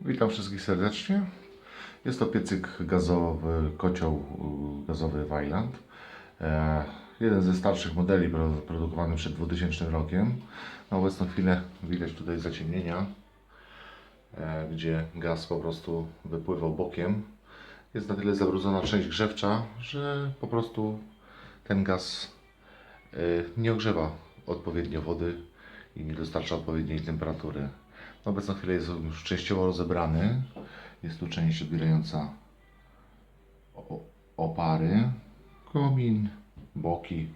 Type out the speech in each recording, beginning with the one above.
Witam wszystkich serdecznie. Jest to piecyk gazowy, kocioł y, gazowy Wajland. E, jeden ze starszych modeli pro- produkowany przed 2000 rokiem. Na obecną chwilę widać tutaj zaciemnienia, e, gdzie gaz po prostu wypływał bokiem. Jest na tyle zabrudzona część grzewcza, że po prostu ten gaz y, nie ogrzewa odpowiednio wody i nie dostarcza odpowiedniej temperatury. Na obecną chwilę jest już częściowo rozebrany. Jest tu część odbierająca opary, komin, boki.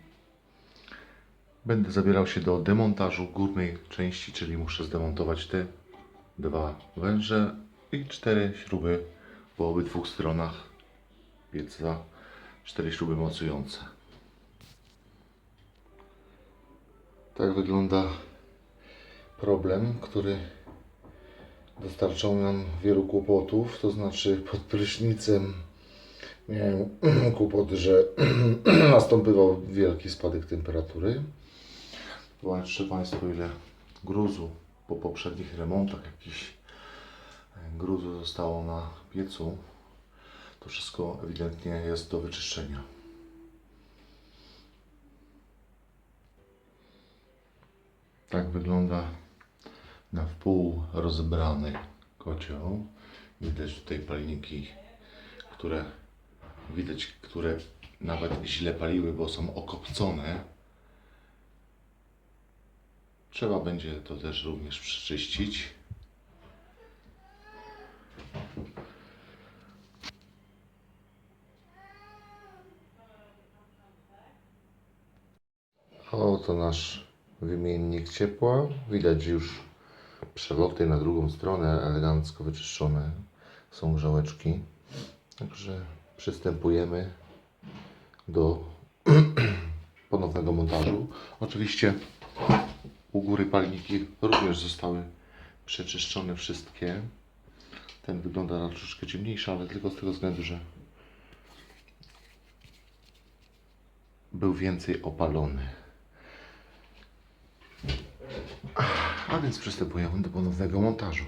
Będę zabierał się do demontażu górnej części, czyli muszę zdemontować te dwa węże i cztery śruby po obydwu stronach pieca. Cztery śruby mocujące. Tak wygląda problem, który dostarczał nam wielu kłopotów, to znaczy pod prysznicem miałem kłopoty, że następował wielki spadek temperatury. Zobaczcie Państwo ile gruzu po poprzednich remontach jakiś gruzu zostało na piecu. To wszystko ewidentnie jest do wyczyszczenia. Tak wygląda na wpół rozebrany kocioł. Widać tutaj palniki, które widać, które nawet źle paliły, bo są okopcone. Trzeba będzie to też również przeczyścić. Oto nasz wymiennik ciepła. Widać już przeloty na drugą stronę elegancko wyczyszczone. Są grzałeczki. Także przystępujemy do ponownego montażu. Oczywiście u góry palniki również zostały przeczyszczone wszystkie. Ten wygląda na troszeczkę ciemniejszy, ale tylko z tego względu, że był więcej opalony. A więc przystępujemy do ponownego montażu.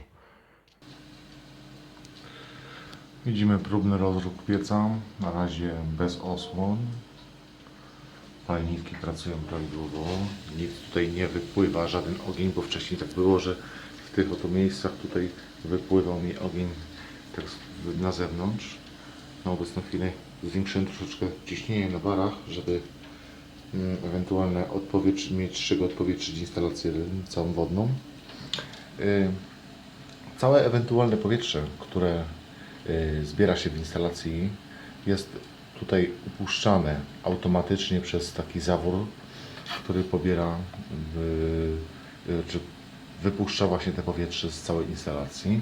Widzimy próbny rozruch pieca, na razie bez osłon. Palniki pracują prawidłowo, nic tutaj nie wypływa, żaden ogień, bo wcześniej tak było, że w tych oto miejscach tutaj wypływał mi ogień tak na zewnątrz. Na obecną chwilę zwiększyłem troszeczkę ciśnienie na barach, żeby ewentualne odpowietrz, czego odpowietrzyć instalację całą wodną. Y, Całe ewentualne powietrze, które y, zbiera się w instalacji, jest tutaj upuszczane automatycznie przez taki zawór, który pobiera, y, czy wypuszcza właśnie te powietrze z całej instalacji.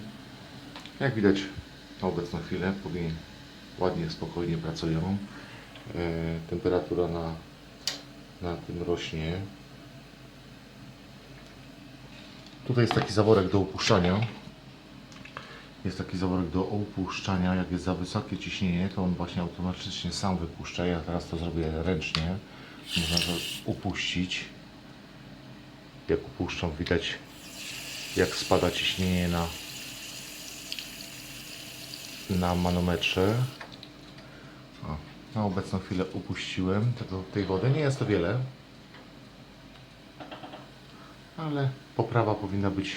Jak widać na obecną chwilę płomienie ładnie, spokojnie pracują. Temperatura na, na tym rośnie. Tutaj jest taki zaworek do upuszczania. Jest taki zaworek do upuszczania. Jak jest za wysokie ciśnienie, to on właśnie automatycznie sam wypuszcza. Ja teraz to zrobię ręcznie. Można to upuścić. Jak upuszczam, widać jak spada ciśnienie na, na manometrze. Na obecną chwilę upuściłem tego, tej wody. Nie jest to wiele, ale poprawa powinna być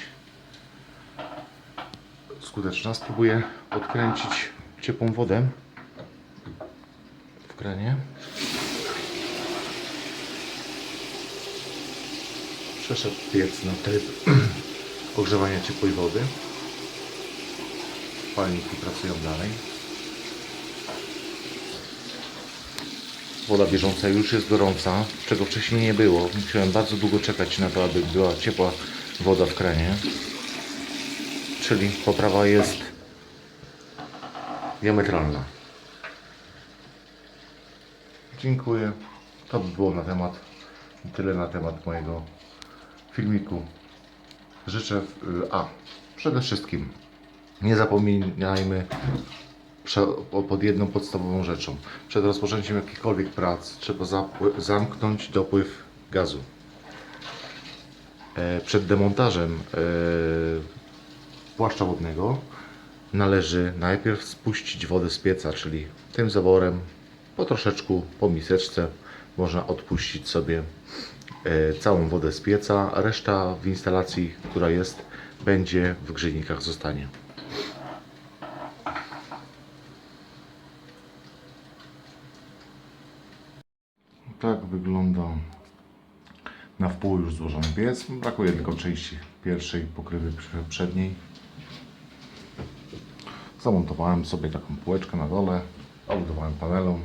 skuteczna. Spróbuję odkręcić ciepłą wodę w kranie. Przeszedł piec na tryb ogrzewania ciepłej wody. Palniki pracują dalej. Woda bieżąca już jest gorąca, czego wcześniej nie było. Musiałem bardzo długo czekać na to, aby była ciepła woda w kranie. Czyli poprawa jest diametralna. Dziękuję. To by było na temat, tyle na temat mojego filmiku. Życzę, y, a przede wszystkim nie zapominajmy pod jedną podstawową rzeczą. Przed rozpoczęciem jakichkolwiek prac trzeba zamknąć dopływ gazu. E, przed demontażem e, płaszcza wodnego należy najpierw spuścić wodę z pieca, czyli tym zaworem po troszeczku, po miseczce można odpuścić sobie e, całą wodę z pieca. Reszta w instalacji, która jest, będzie w grzejnikach zostanie. Tak wygląda na wpół już złożony piec. Brakuje tylko części pierwszej pokrywy prze- przedniej. Zamontowałem sobie taką półeczkę na dole, obudowałem panelą.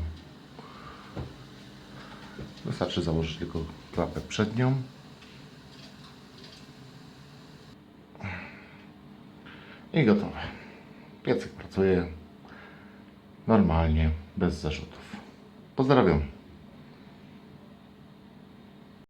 Wystarczy założyć tylko klapę przednią. I gotowe. Piecyk pracuje normalnie, bez zarzutów. Pozdrawiam.